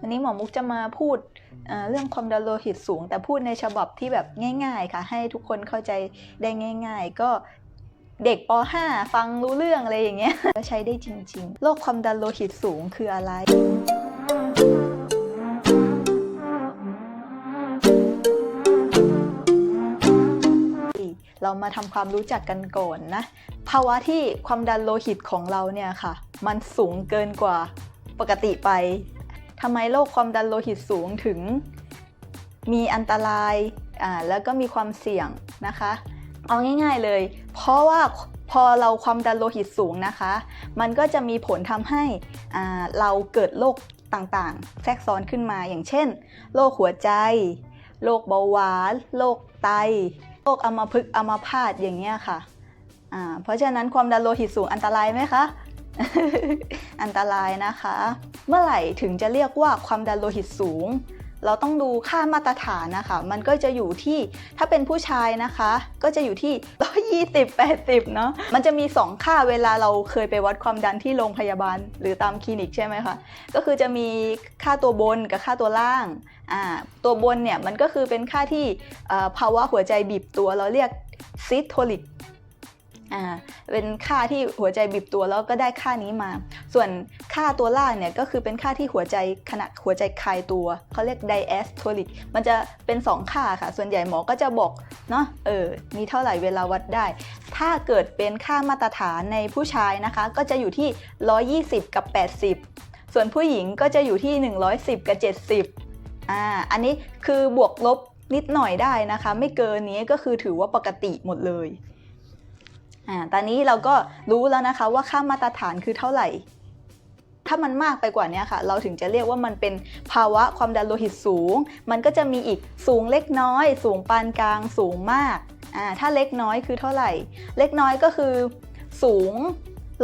วันนี้หมอมุกจะมาพูดเรื่องความดันโลหิตสูง แต่พูดในฉบับที่แบบง่าย ๆ ค่ะ ให้ทุกคนเข้าใจได้ง่าย ๆ ก็เด็กป .5 ฟังรู้เรื่องอะไรอย่างเงี้ยก็ใช้ได้จริง ๆ โรคความดันโลหิตสูงคืออะไรเรามาทำความรู้จักกันก่อนนะ ภาวะที่ความดันโลหิตของเราเนี่ยค่ะ มันสูงเกินกว่าปกติไป ทำไมโรคความดันโลหิตสูงถึง มีอันตรายอ่าแล้วก็มีความเสี่ยงนะคะ เอาง่ายๆเลย เพราะว่าพอเราความดันโลหิตสูงนะคะ มันก็จะมีผลทำให้เราเกิดโรคต่างๆ แทรกซ้อนขึ้นมาอย่างเช่นโรคหัวใจโรคเบาหวานโรคไตโรคอัมพฤกษ์อัมพาตอย่างเงี้ยค่ะอ่าเพราะฉะนั้นความดันโลหิตสูงอันตรายไหมคะ อันตรายนะคะ เมื่อไหร่ถึงจะเรียกว่าความดันโลหิตสูง เราต้องดูค่ามาตรฐานนะคะ มันก็จะอยู่ที่ถ้าเป็นผู้ชายนะคะ ก็จะอยู่ที่ 120 80 เนาะมันจะมี 2 ค่าเวลาเราเคยไปวัดความดันที่โรงพยาบาล หรือตามคลินิกใช่ไหมคะ ก็คือจะมีค่าตัวบนกับค่าตัวล่างอ่าตัวบนเนี่ยมันก็คือเป็นค่าที่ภาวะหัวใจบีบตัวเราเรียกซิสโทลิกเป็นค่าที่หัวใจบีบตัวแล้วก็ได้ค่านี้มา ส่วน ค่าตัวล่างเนี่ยก็คือเป็นค่าที่หัวใจขณะหัวใจคลายตัวเขาเรียก diastolic มันจะเป็น 2 ค่าค่ะ ส่วนใหญ่หมอก็จะบอกเนาะเออมีเท่าไหร่เวลาวัดได้ ถ้าเกิดเป็นค่ามาตรฐานในผู้ชายนะคะ ก็จะอยู่ที่ 120 กับ 80 ส่วนผู้หญิงก็จะอยู่ที่ 110 กับ 70อ่าอันนี้คือบวกลบนิดหน่อยได้นะคะ ไม่เกินนี้ก็คือถือว่าปกติหมดเลยอ่าตอนนี้เราก็รู้แล้วนะคะว่าค่ามาตรฐานคือเท่าไหร่ ถ้ามันมากไปกว่านี้ค่ะ เราถึงจะเรียกว่ามันเป็นภาวะความดันโลหิตสูง มันก็จะมีอีกสูงเล็กน้อย สูงปานกลางสูงมากอ่าถ้าเล็กน้อยคือเท่าไหร่ เล็กน้อยก็คือสูง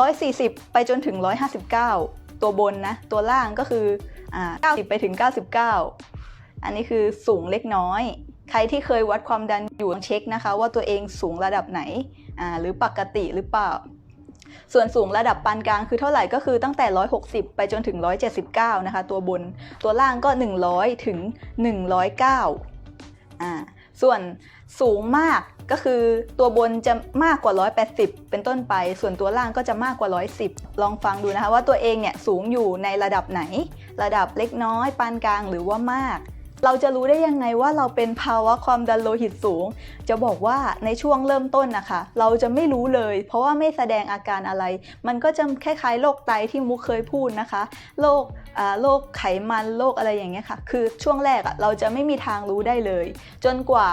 140 ไปจนถึง 159 ตัวบนนะ ตัวล่างก็คืออ่า90 ไปถึง 99 อันนี้คือสูงเล็กน้อย ใครที่เคยวัดความดันอยู่ลองเช็คนะคะ ว่าตัวเองสูงระดับไหนอ่าหรือปกติหรือเปล่า ส่วนสูงระดับปานกลางคือเท่าไหร่ก็คือตั้งแต่ 160 ไปจนถึง 179 นะคะ ตัวบน ตัวล่างก็ 100 ถึง 109อ่าส่วนสูงมากก็คือตัวบนจะมากกว่า 180 เป็นต้นไป ส่วนตัวล่างก็จะมากกว่า 110 ลองฟังดูนะคะว่าตัวเองเนี่ยสูงอยู่ในระดับไหน ระดับเล็กน้อยปานกลางหรือว่ามาก เราจะรู้ได้ยังไงว่าเราเป็นภาวะความดันโลหิตสูง จะบอกว่าในช่วงเริ่มต้นนะคะ เราจะไม่รู้เลย เพราะว่าไม่แสดงอาการอะไร มันก็จะคล้ายๆโรคไตที่มุกเคยพูดนะคะโรคโรคไขมันโรคอะไรอย่างเงี้ยค่ะ คือช่วงแรกอะเราจะไม่มีทางรู้ได้เลย จนกว่า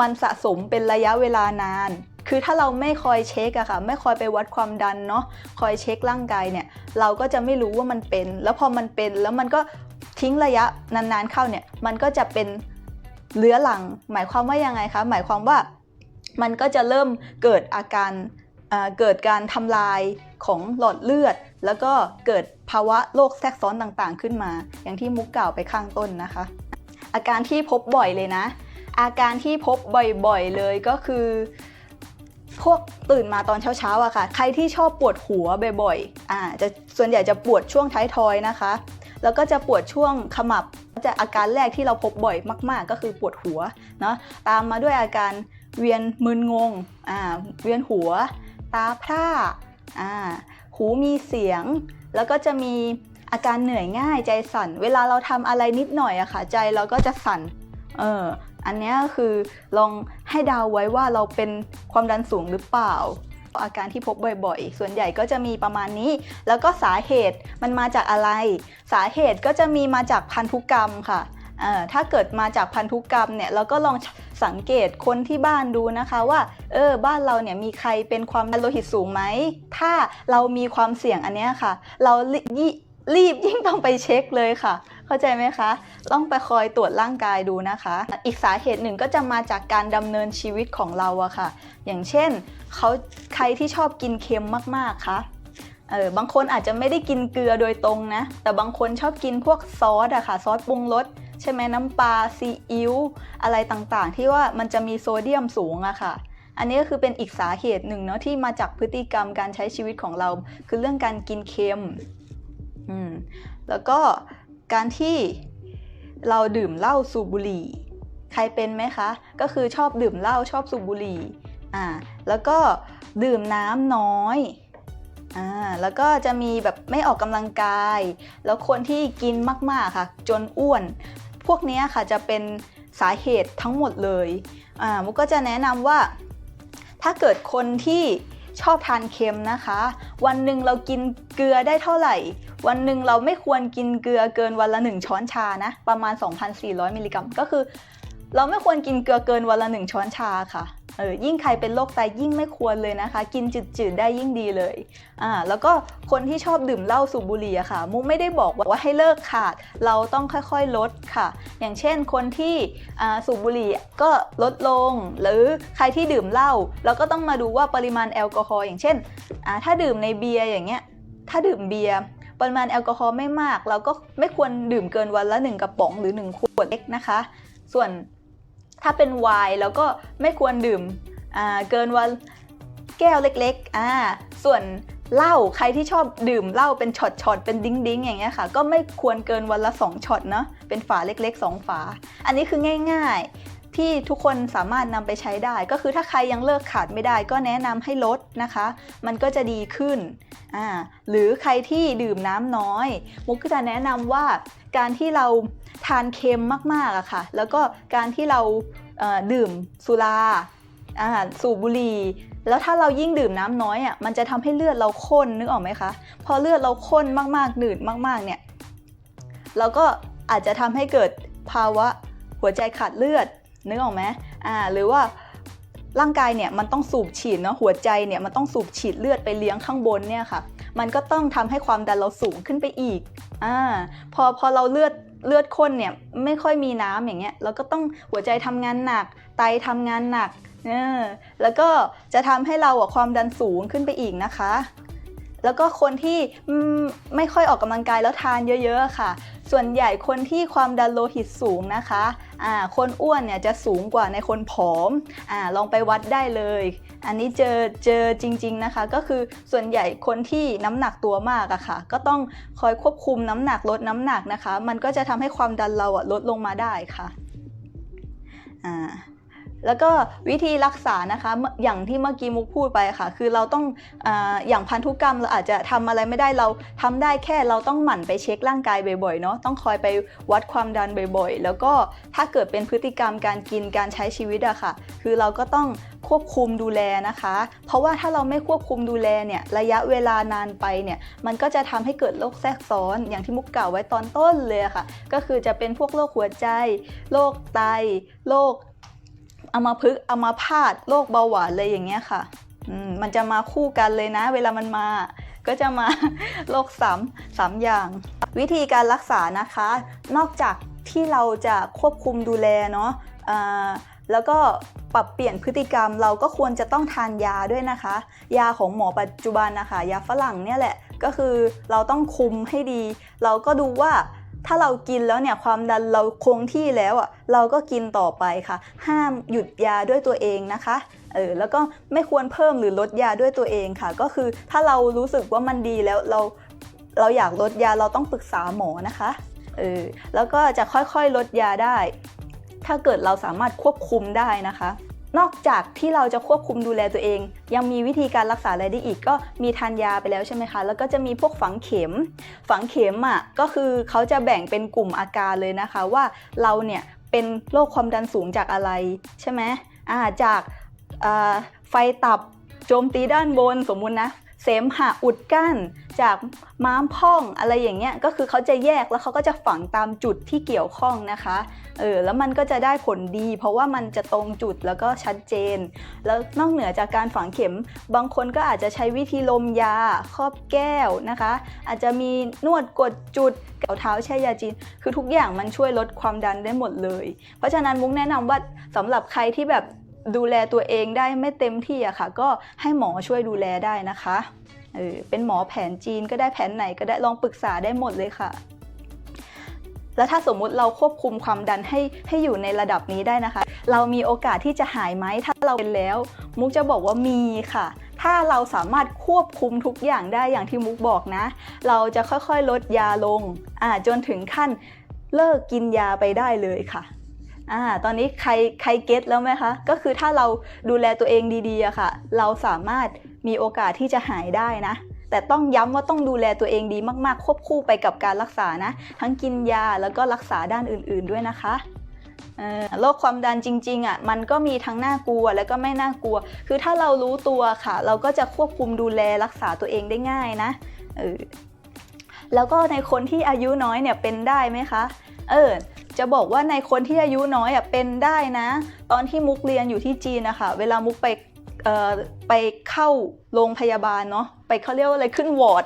มันสะสมเป็นระยะเวลานาน คือถ้าเราไม่คอยเช็คอะค่ะ ไม่คอยไปวัดความดันเนาะคอยเช็คร่างกายเนี่ยเราก็จะไม่รู้ว่ามันเป็น แล้วพอมันเป็นแล้วมันก็ทิ้งระยะนานๆเข้าเนี่ยมันก็จะเป็นเลื้อหลัง หมายความว่ายังไงคะหมายความว่ามันก็จะเริ่มเกิดอาการเอ่อเกิดการทำลายของหลอดเลือด แล้วก็เกิดภาวะโรคแทรกซ้อนต่างๆ ขึ้นมา อย่างที่มุกกล่าวไปข้างต้นนะคะ อาการที่พบบ่อยเลยนะ อาการที่พบบ่อยๆเลยก็คือ พวกตื่นมาตอนเช้าๆอะค่ะ ใครที่ชอบปวดหัวบ่อยๆอ่าจะส่วนใหญ่จะปวดช่วงท้ายทอยนะคะ แล้วก็จะปวดช่วงขมับจะอาการแรกที่เราพบบ่อยมาก ๆ ก็คือปวดหัวเนาะตามมาด้วยอาการเวียนมึนงงอ่าเวียนหัว ตาพร่าอ่าหูมีเสียง แล้วก็จะมีอาการเหนื่อยง่ายใจสั่น เวลาเราทำอะไรนิดหน่อยอะค่ะ ใจเราก็จะสั่นเออ อันนี้คือลองให้ดาวไว้ว่าเราเป็นความดันสูงหรือเปล่า อาการที่พบบ่อยๆ ส่วนใหญ่ก็จะมีประมาณนี้ แล้วก็สาเหตุมันมาจากอะไร สาเหตุก็จะมีมาจากพันธุกรรมค่ะถ้าเกิดมาจากพันธุกรรมเนี่ยเราก็ลองสังเกตคนที่บ้านดูนะคะว่าเออบ้านเราเนี่ยมีใครเป็นความดันโลหิตสูงไหม ถ้าเรามีความเสี่ยงอันนี้ค่ะ เรารีบยิ่งต้องไปเช็คเลยค่ะ เข้าใจไหมคะ ต้องไปคอยตรวจร่างกายดูนะคะ อีกสาเหตุหนึ่งก็จะมาจากการดำเนินชีวิตของเราอะค่ะ อย่างเช่นเขาใครที่ชอบกินเค็มมากๆคะเออบางคนอาจจะไม่ได้กินเกลือโดยตรงนะ แต่บางคนชอบกินพวกซอสอะค่ะซอสปรุงรสใช่ไหมน้ำปลาซีอิ๊วอะไรต่างๆ ที่ว่ามันจะมีโซเดียมสูงอะค่ะ อันนี้ก็คือเป็นอีกสาเหตุหนึ่งเนาะที่มาจากพฤติกรรมการใช้ชีวิตของเรา คือเรื่องการกินเค็มอืมแล้วก็ การที่เราดื่มเหล้าสูบบุหรี่ ใครเป็นไหมคะ ก็คือชอบดื่มเหล้าชอบสูบบุหรี่อ่าแล้วก็ดื่มน้ำน้อยอ่าแล้วก็จะมีแบบไม่ออกกำลังกาย แล้วคนที่กินมากๆค่ะ จนอ้วน พวกนี้ค่ะจะเป็นสาเหตุทั้งหมดเลยอ่ามุกก็จะแนะนำว่า ถ้าเกิดคนที่ ชอบทานเค็มนะคะ วันหนึ่งเรากินเกลือได้เท่าไหร่ วันหนึ่งเราไม่ควรกินเกลือเกินวันละ 1 ช้อนชานะ ประมาณ 2,400 มิลลิกรัม ก็คือ เราไม่ควรกินเกลือเกินวันละ1ช้อนชาค่ะเออยิ่งใครเป็นโรคไตยิ่งไม่ควรเลยนะคะ กินจืดๆได้ยิ่งดีเลยอ่าแล้วก็คนที่ชอบดื่มเหล้าสูบบุหรี่อะค่ะ มุกไม่ได้บอกว่าให้เลิกขาด เราต้องค่อยๆลดค่ะ อย่างเช่นคนที่อ่าสูบบุหรี่ก็ลดลง หรือใครที่ดื่มเหล้าเราก็ต้องมาดูว่าปริมาณแอลกอฮอล์อย่างเช่นอ่าถ้าดื่มในเบียร์อย่างเงี้ยถ้าดื่มเบียร์ปริมาณแอลกอฮอล์ไม่มาก เราก็ไม่ควรดื่มเกินวันละ 1 กระป๋องหรือ 1 ขวดเล็กนะคะ ส่วน ถ้าเป็นไวน์เราก็ไม่ควรดื่มเกินวันแก้วเล็กๆอ่าส่วนเหล้าใครที่ชอบดื่มเหล้าเป็นช็อตๆเป็นดิ้งๆอย่างเงี้ยค่ะ ก็ไม่ควรเกินวันละ 2ช็อตเนาะเป็นฝาเล็ก ๆ 2 ฝา อันนี้คือง่าย ๆ ที่ทุกคนสามารถนำไปใช้ได้ ก็คือถ้าใครยังเลิกขาดไม่ได้ ก็แนะนำให้ลดนะคะ มันก็จะดีขึ้น อ่าหรือใครที่ดื่มน้ำน้อย มุกก็จะแนะนำว่าการที่เราทานเค็มมากๆอะค่ะ แล้วก็การที่เราดื่มสุราสูบบุหรี่แล้วถ้าเรายิ่งดื่มน้ำน้อยอะมันจะทำให้เลือดเราข้นนึกออกไหมคะพอเลือดเราข้นมากๆหนืดมากๆเนี่ยเราก็อาจจะทำให้เกิดภาวะหัวใจขาดเลือดนึกออกไหมอ่าหรือว่า ร่างกายเนี่ยมันต้องสูบฉีดเนาะหัวใจเนี่ยมันต้องสูบฉีดเลือดไปเลี้ยงข้างบนเนี่ยค่ะ มันก็ต้องทำให้ความดันเราสูงขึ้นไปอีกอ่าพอพอเราเลือดเลือดข้นเนี่ยไม่ค่อยมีน้ำอย่างเงี้ยเราก็ต้องหัวใจทำงานหนัก ไตทำงานหนักเออแล้วก็จะทำให้เราอะความดันสูงขึ้นไปอีกนะคะ แล้วก็คนที่ไม่ค่อยออกกำลังกายแล้วทานเยอะ ๆ ค่ะ ส่วนใหญ่คนที่ความดันโลหิตสูงนะคะอ่าคนอ้วนเนี่ยจะสูงกว่าในคนผอมอ่าลองไปวัดได้เลย อันนี้เจอเจอจริง ๆนะคะ ก็คือส่วนใหญ่คนที่น้ำหนักตัวมากอะค่ะ ก็ต้องคอยควบคุมน้ำหนักลดน้ำหนักนะคะ มันก็จะทำให้ความดันเราอะลดลงมาได้ค่ะอ่า แล้วก็วิธีรักษานะคะอย่างที่เมื่อกี้มุกพูดไปค่ะ คือเราต้องออย่างพันธุกรรมเราอาจจะทำอะไรไม่ได้เราทำได้แค่เราต้องหมั่นไปเช็คร่างกายบ่อยๆเนาะต้องคอยไปวัดความดันบ่อยๆ แล้วก็ถ้าเกิดเป็นพฤติกรรมการกินการใช้ชีวิตอะค่ะ คือเราก็ต้องควบคุมดูแลนะคะ เพราะว่าถ้าเราไม่ควบคุมดูแลเนี่ยระยะเวลานานไปเนี่ยมันก็จะทำให้เกิดโรคแทรกซ้อน อย่างที่มุกกล่าวไว้ตอนต้นเลยค่ะ ก็คือจะเป็นพวกโรคหัวใจ โรคไต โรค อัมาพึกษ์อัมาพาตโรคเบาหวานเลยอย่างเงี้ยค่ะมันจะมาคู่กันเลยนะ เวลามันมา ก็จะมาโรคสามสามอย่าง วิธีการรักษานะคะ นอกจากที่เราจะควบคุมดูแลเนาะแล้วก็ปรับเปลี่ยนพฤติกรรมเราก็ควรจะต้องทานยาด้วยนะคะ ยาของหมอปัจจุบันนะคะ ยาฝรั่งเนี่ยแหละก็คือเราต้องคุมให้ดี เราก็ดูว่า ถ้าเรากินแล้วเนี่ยความดันเราคงที่แล้วอะเราก็กินต่อไปค่ะ ห้ามหยุดยาด้วยตัวเองนะคะเออแล้วก็ไม่ควรเพิ่มหรือลดยาด้วยตัวเองค่ะ ก็คือถ้าเรารู้สึกว่ามันดีแล้วเราเราอยากลดยาเราต้องปรึกษาหมอนะคะเออแล้วก็จะค่อยๆลดยาได้ ถ้าเกิดเราสามารถควบคุมได้นะคะ นอกจากที่เราจะควบคุมดูแลตัวเอง ยังมีวิธีการรักษาอะไรได้อีก ก็มีทานยาไปแล้วใช่ไหมคะ แล้วก็จะมีพวกฝังเข็ม ฝังเข็มอะก็คือเขาจะแบ่งเป็นกลุ่มอาการเลยนะคะ ว่าเราเนี่ยเป็นโรคความดันสูงจากอะไรใช่ไหมอ่าจากไฟตับโจมตีด้านบนสมมุตินะ เสมหะอุดกั้น จากม้ามพองอะไรอย่างเงี้ยก็คือเขาจะแยกแล้วเขาก็จะฝังตามจุดที่เกี่ยวข้องนะคะเออแล้วมันก็จะได้ผลดี เพราะว่ามันจะตรงจุดแล้วก็ชัดเจน แล้วนอกเหนือจากการฝังเข็ม บางคนก็อาจจะใช้วิธีลมยาครอบแก้วนะคะ อาจจะมีนวดกดจุดเกาเท้าแช่ยาจีน คือทุกอย่างมันช่วยลดความดันได้หมดเลย เพราะฉะนั้นมุกแนะนำว่าสำหรับใครที่แบบ ดูแลตัวเองได้ไม่เต็มที่อะค่ะ ก็ให้หมอช่วยดูแลได้นะคะเออเป็นหมอแผนจีนก็ได้แผนไหนก็ได้ลองปรึกษาได้หมดเลยค่ะ แล้วถ้าสมมุติเราควบคุมความดันให้ให้อยู่ในระดับนี้ได้นะคะ เรามีโอกาสที่จะหายไหมถ้าเราเป็นแล้ว มุกจะบอกว่ามีค่ะ ถ้าเราสามารถควบคุมทุกอย่างได้อย่างที่มุกบอกนะ เราจะค่อยๆลดยาลงอ่าจนถึงขั้นเลิกกินยาไปได้เลยค่ะ อ่าตอนนี้ใครใครเก็ตแล้วไหมคะ ก็คือถ้าเราดูแลตัวเองดีๆอะค่ะ เราสามารถมีโอกาสที่จะหายได้นะ แต่ต้องย้ำว่าต้องดูแลตัวเองดีมากๆ ควบคู่ไปกับการรักษานะ ทั้งกินยาแล้วก็รักษาด้านอื่นๆด้วยนะคะโรคความดันจริงๆอะมันก็มีทั้งน่ากลัวแล้วก็ไม่น่ากลัว คือถ้าเรารู้ตัวค่ะ เราก็จะควบคุมดูแลรักษาตัวเองได้ง่ายนะเออแล้วก็ในคนที่อายุน้อยเนี่ยเป็นได้ไหมคะ เออ จะบอกว่าในคนที่อายุน้อยอะเป็นได้นะ ตอนที่มุกเรียนอยู่ที่จีนนะคะเวลามุกไปไปเข้าโรงพยาบาลเนาะไปเขาเรียกว่าอะไรขึ้นวอร์ด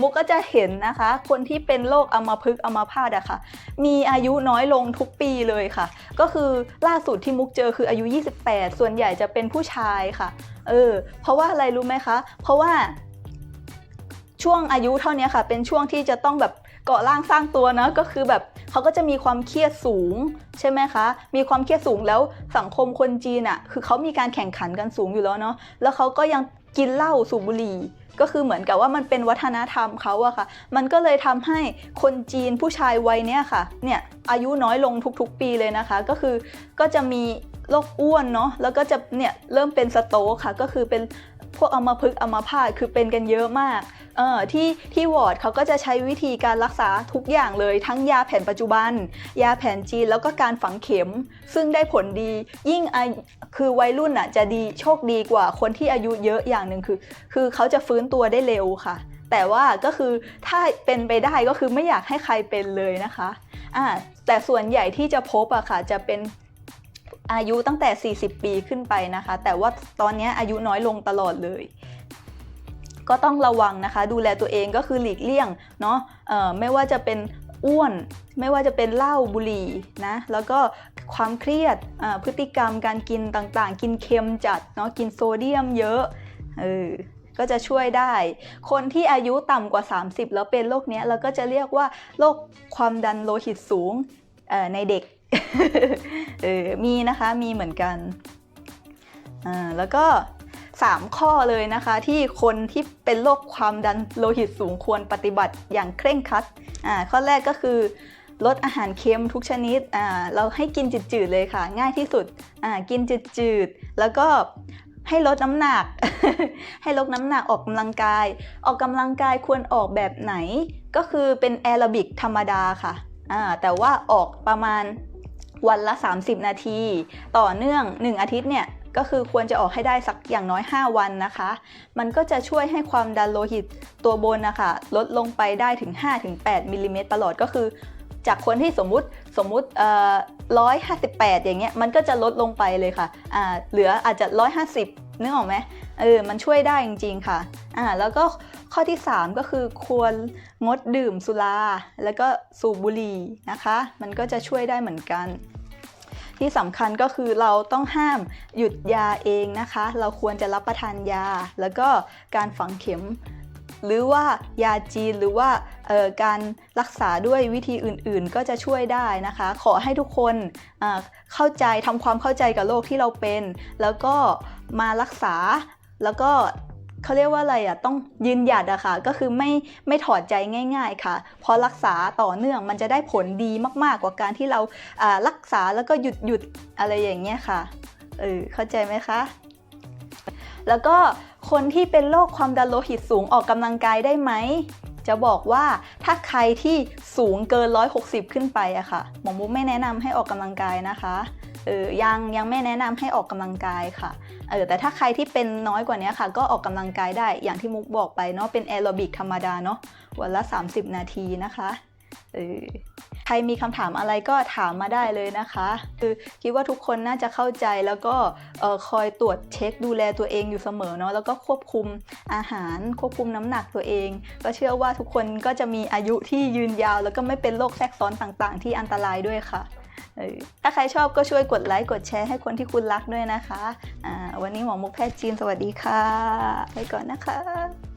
มุกก็จะเห็นนะคะ คนที่เป็นโรคอัมพฤกษ์อัมพาตอะค่ะ มีอายุน้อยลงทุกปีเลยค่ะ ก็คือล่าสุดที่มุกเจอคืออายุ 28 ส่วนใหญ่จะเป็นผู้ชายค่ะ เออ เพราะว่าอะไรรู้ไหมคะ เพราะว่าช่วงอายุเท่านี้ค่ะ เป็นช่วงที่จะต้องแบบ เกาะร่างสร้างตัวเนะก็คือแบบเขาก็จะมีความเครียดสูงใช่ไหมคะ มีความเครียดสูงแล้วสังคมคนจีนอะคือเขามีการแข่งขันกันสูงอยู่แล้วเนาะแล้วเขาก็ยังกินเหล้าสูบบุหรี่ก็คือเหมือนกับว่ามันเป็นวัฒนธรรมเขาอะค่ะ มันก็เลยทำให้คนจีนผู้ชายวัยเนี้ยค่ะ เนี่ยอายุน้อยลงทุกๆปีเลยนะคะ ก็คือก็จะมีโรคอ้วนเนาะ แล้วก็จะเนี่ยเริ่มเป็นสโตค่ะ ก็คือเป็น พวกเอัมาพฤกษ์อัมาพาตคือเป็นกันเยอะมากเออที่ที่วอร์ดเขาก็จะใช้วิธีการรักษาทุกอย่างเลย ทั้งยาแผนปัจจุบัน ยาแผนจีนแล้วก็การฝังเข็ม ซึ่งได้ผลดี ยิ่งอายคือวัยรุ่นอะจะดีโชคดีกว่าคนที่อายุเยอะอย่างหนึ่งคือ คือเขาจะฟื้นตัวได้เร็วค่ะ แต่ว่าก็คือถ้าเป็นไปได้ก็คือไม่อยากให้ใครเป็นเลยนะคะอ่าแต่ส่วนใหญ่ที่จะพบอะค่ะจะเป็น อายุตั้งแต่ 40 ปีขึ้นไปนะคะ แต่ว่าตอนนี้อายุน้อยลงตลอดเลย ก็ต้องระวังนะคะ ดูแลตัวเองก็คือหลีกเลี่ยงเนาะไม่ว่าจะเป็นอ้วน ไม่ว่าจะเป็นเหล้าบุหรี่นะแล้วก็ความเครียดพฤติกรรมการกินต่างๆ กินเค็มจัดเนาะกินโซเดียมเยอะเออก็จะช่วยได้ คนที่อายุต่ำกว่า 30 แล้วเป็นโรคเนี้ยเราก็จะเรียกว่าโรคความดันโลหิตสูงในเด็ก เออมีนะคะมีเหมือนกันอ่าแล้วก็3 ข้อเลยนะคะที่คนที่เป็นโรคความดันโลหิตสูงควรปฏิบัติอย่างเคร่งครัดอ่าข้อแรกก็คือลดอาหารเค็มทุกชนิดอ่าเราให้กินจืดๆเลยค่ะ ง่ายที่สุดอ่ากินจืดๆแล้วก็ให้ลดน้ำหนัก ให้ลดน้ำหนักออกกำลังกาย ออกกำลังกายควรออกแบบไหน ก็คือเป็นแอโรบิกธรรมดาค่ะอ่าแต่ว่าออกประมาณ วันละ 30 นาที ต่อเนื่อง 1 อาทิตย์เนี่ยก็คือควรจะออกให้ได้สักอย่างน้อย 5 วันนะคะ มันก็จะช่วยให้ความดันโลหิตตัวบนนะคะลดลงไปได้ถึง 5-8มิลลิเมตรประหลอดก็คือ จากคนที่สมมุติสมมุติเอ่อ158อย่างเงี้ยมันก็จะลดลงไปเลยค่ะอ่าเหลืออาจจะ150นึกออกไหมเออ มันช่วยได้จริงๆค่ะอ่าแล้วก็ข้อที่ 3 ก็คือควรงดดื่มสุรา แล้วก็สูบบุหรี่นะคะ มันก็จะช่วยได้เหมือนกัน ที่สำคัญก็คือเราต้องห้ามหยุดยาเองนะคะ เราควรจะรับประทานยา แล้วก็การฝังเข็ม หรือว่ายาจีนหรือว่าการรักษาด้วยวิธีอื่นๆ ก็จะช่วยได้นะคะ ขอให้ทุกคนเข้าใจทำความเข้าใจกับโรคที่เราเป็น แล้วก็มารักษาแล้วก็ เขาเรียกว่าอะไรอะต้องยืนหยัดอะค่ะ ก็คือไม่ไม่ถอดใจง่าย ๆค่ะ พอรักษาต่อเนื่องมันจะได้ผลดีมากๆกว่าการที่เราอ่ารักษาแล้วก็หยุดหยุดอะไรอย่างเงี้ยค่ะเออเข้าใจไหมคะแล้วก็คนที่เป็นโรคความดันโลหิตสูงออกกำลังกายได้ไหม จะบอกว่าถ้าใครที่สูงเกิน 160 ขึ้นไปอะค่ะหมอมุกไม่แนะนำให้ออกกำลังกายนะคะ เออยังยังไม่แนะนำให้ออกกำลังกายค่ะเออแต่ถ้าใครที่เป็นน้อยกว่านี้ค่ะ ก็ออกกำลังกายได้อย่างที่มุกบอกไปเนาะเป็นแอโรบิกธรรมดาเนาะวันละ 30 นาทีนะคะเออใครมีคำถามอะไรก็ถามมาได้เลยนะคะ คือคิดว่าทุกคนน่าจะเข้าใจแล้วก็คอยตรวจเช็คดูแลตัวเองอยู่เสมอเนาะแล้วก็ควบคุมอาหารควบคุมน้ำหนักตัวเอง ก็เชื่อว่าทุกคนก็จะมีอายุที่ยืนยาว แล้วก็ไม่เป็นโรคแทรกซ้อนต่างๆ ที่อันตรายด้วยค่ะ ถ้าใครชอบก็ช่วยกดไลค์กดแชร์ให้คนที่คุณรักด้วยนะคะ วันนี้หมอมุกแพทย์จีนสวัสดีค่ะ ไปก่อนนะคะ